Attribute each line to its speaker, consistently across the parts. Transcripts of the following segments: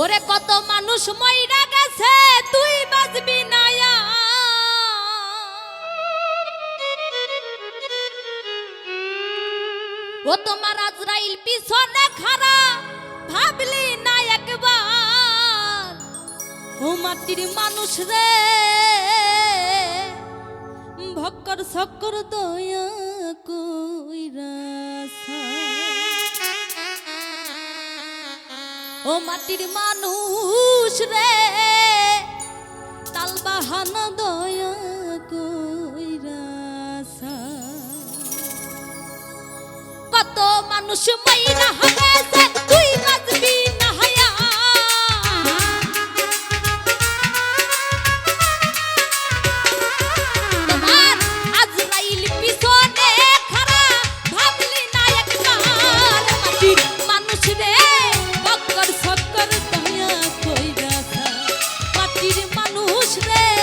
Speaker 1: ওরে কত মানুষ মইরা গেছে, তুই বাজবি না ও তোমার আজরাইল পিছনে খারা ভাবলি না একবার। ও মাটির মানুষ রে, ভক্কর সক্কর দয়া ও মাটির মানুষ রে তাল বাহান দয়া কত মানুষ মাইরা হাতে geçme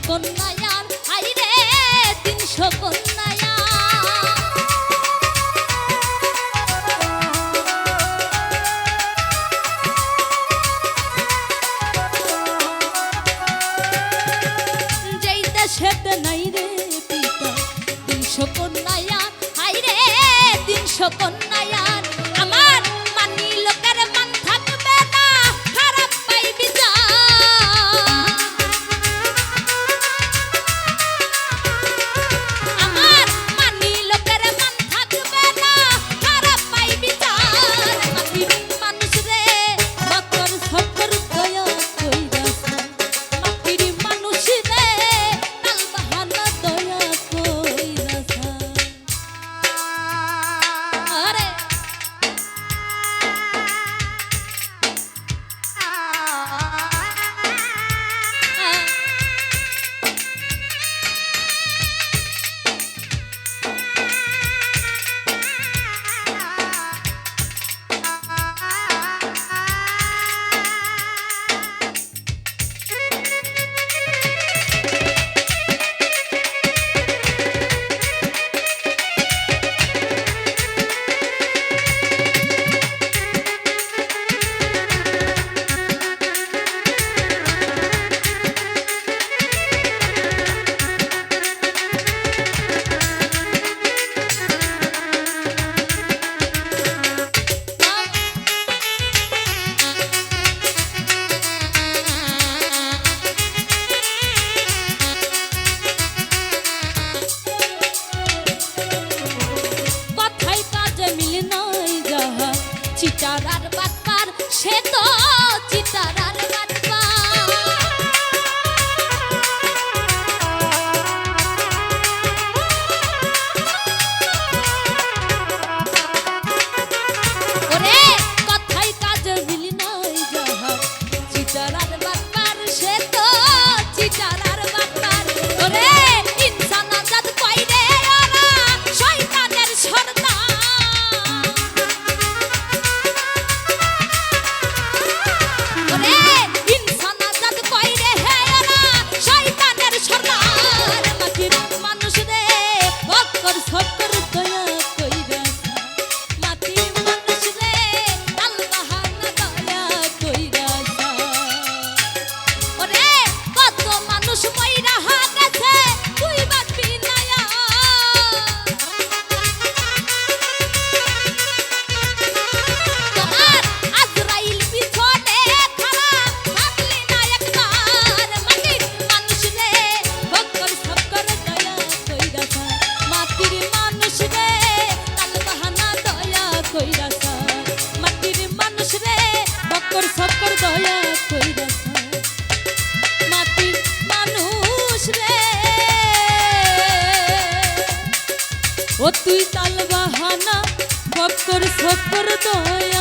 Speaker 1: কন্যায়ার আইরে তিনশো কন্যায়া যেই দেশেতে নাই রে পিতা তিনশো কন্যায়া আইরে তিনশো কন্যা আর সে তো চিতার কি তাল বাহানা ভক্তর সফর দয়া।